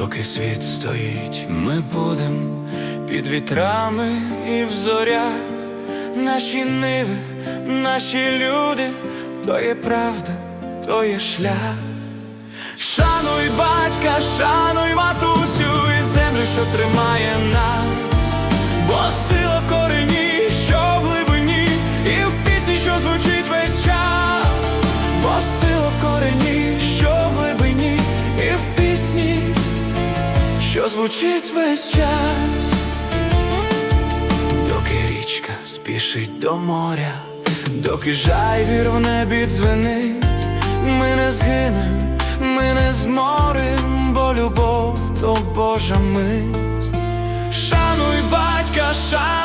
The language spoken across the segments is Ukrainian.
доки світ стоїть, ми будем під вітрами і в зорях, наші ниви, наші люди, то є правда, то є шлях. Шануй батька, шануй матусю і землю, що тримає нас, що звучить весь час, доки річка спішить до моря, доки жайвір в небі дзвенить, ми не згинем, ми не зморим, бо любов то Божа мить. Шануй батька, шануй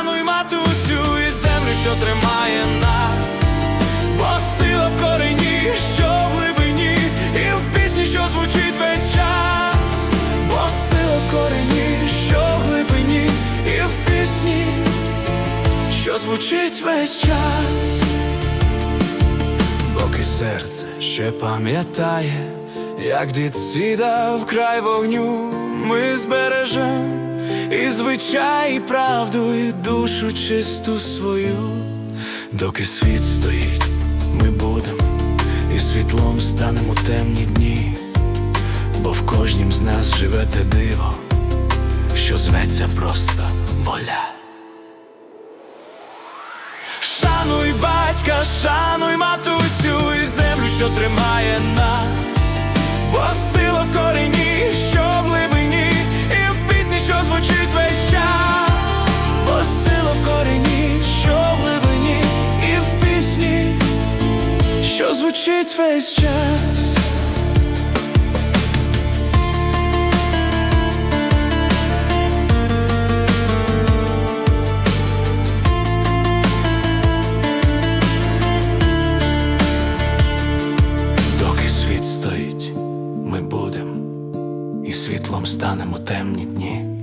звучить весь час, поки серце ще пам'ятає, як дід сідав край вогню, ми збережем і звичай, і правду, і душу чисту свою, доки світ стоїть, ми будем, і світлом станемо темні дні, бо в кожнім з нас живе те диво, що зветься просто воля. Батька, шануй матусю і землю, що тримає нас, бо сила в корені, що в глибині, і в пісні, що звучить весь час, бо сила в корені, що в глибині, і в пісні, що звучить весь час. Світлом станемо темні дні.